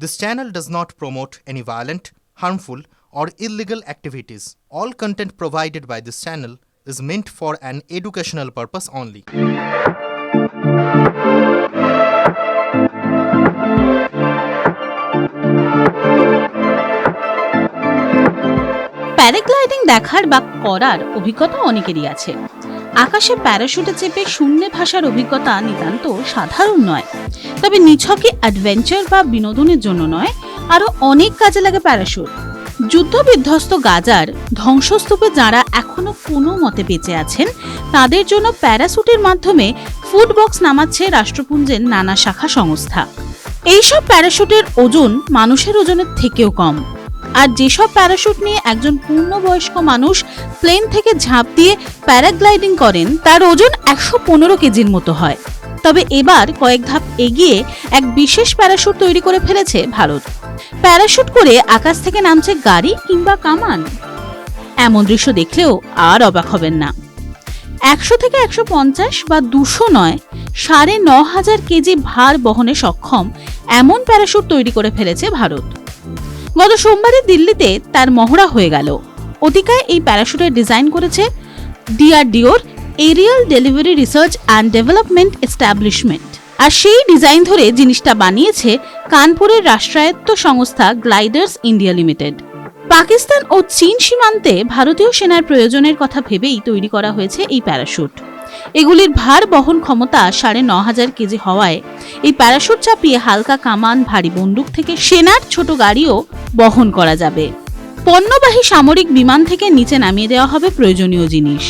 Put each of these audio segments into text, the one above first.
This channel does not promote any violent, harmful, or illegal activities. All content provided by this channel is meant for an educational purpose only. Paragliding দেখার বা করার অভিজ্ঞতা অনেকেরই আছে আকাশে প্যারাশুটে চেপে শূন্যে ভাসার অভিজ্ঞতা নিতান্ত সাধারণ নয় তবে নিছকে অ্যাডভেঞ্চার বা বিনোদনের জন্য নয় আরও অনেক কাজে লাগে প্যারাশুট যুদ্ধ বিধ্বস্ত গাজার ধ্বংসস্তূপে যারা এখনও কোনো মতে বেঁচে আছেন, তাদের জন্য প্যারাশুটের মাধ্যমে ফুড বক্স নামাচ্ছে রাষ্ট্রপুঞ্জের নানা শাখা সংস্থা। এইসব প্যারাশুটের ওজন মানুষের ওজনের থেকেও কম। আর যেসব প্যারাশুট নিয়ে একজন পূর্ণবয়স্ক মানুষ প্লেন থেকে ঝাঁপ দিয়ে প্যারাগ্লাইডিং করেন, তার ওজন একশো পনেরো কেজির মতো হয়। তবে এবার কয়েক ধাপ এগিয়ে এক বিশেষ প্যারাশুট তৈরি করে ফেলেছে ভারত। প্যারাশুট করে আকাশ থেকে নামছে গাড়ি কিংবা কামান। এমন দৃশ্য দেখলেও আর অবাক হবেন না। একশো থেকে একশো পঞ্চাশ বা দুশো নয়, সাড়ে ন হাজার কেজি ভার বহনে সক্ষম এমন প্যারাশুট তৈরি করে ফেলেছে ভারত। গত সোমবারে দিল্লিতে তার মহড়া হয়ে গেল। অতিকায় এই প্যারাশুটের ডিজাইন করেছে ডিআরডিওর aerial delivery research and development establishment. আর সেই ডিজাইন ধরে জিনিসটা বানিয়েছে কানপুরের রাষ্ট্রায়ত্ত সংস্থা গ্লাইডার্স ইন্ডিয়া লিমিটেড। পাকিস্তান ও চীন সীমান্তে ভারতীয় সেনার প্রয়োজনের কথা ভেবেই তৈরি করা হয়েছে এই প্যারাশুট। এগুলির ভার বহন ক্ষমতা সাড়ে ন হাজার কেজি হওয়ায় এই প্যারাশুট চাপিয়ে হালকা কামান, ভারী বন্দুক থেকে সেনার ছোট গাড়িও বহন করা যাবে। পণ্যবাহী সামরিক বিমান থেকে নিচে নামিয়ে দেওয়া হবে প্রয়োজনীয় জিনিস।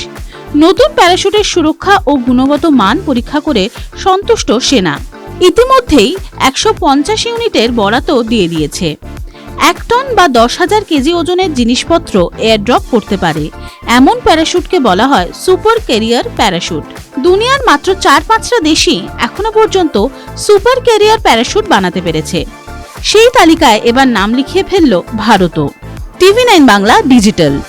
নতুন প্যারাশুটের সুরক্ষা ও গুণগত মান পরীক্ষা করে সন্তুষ্ট সেনা। ইতিমধ্যেই একশো পঞ্চাশ ইউনিটের বরাতও দিয়ে দিয়েছে। এক টন বা দশ হাজার কেজি ওজনের জিনিসপত্র এয়ারড্রপ করতে পারে। এমন প্যারাশুটকে বলা হয় সুপার ক্যারিয়ার প্যারাশুট। দুনিয়ার মাত্র চার পাঁচটা দেশই এখনও পর্যন্ত সুপার ক্যারিয়ার প্যারাশুট বানাতে পেরেছে। সেই তালিকায় এবার নাম লিখিয়ে ফেলল ভারতও। TV nine Bangla digital.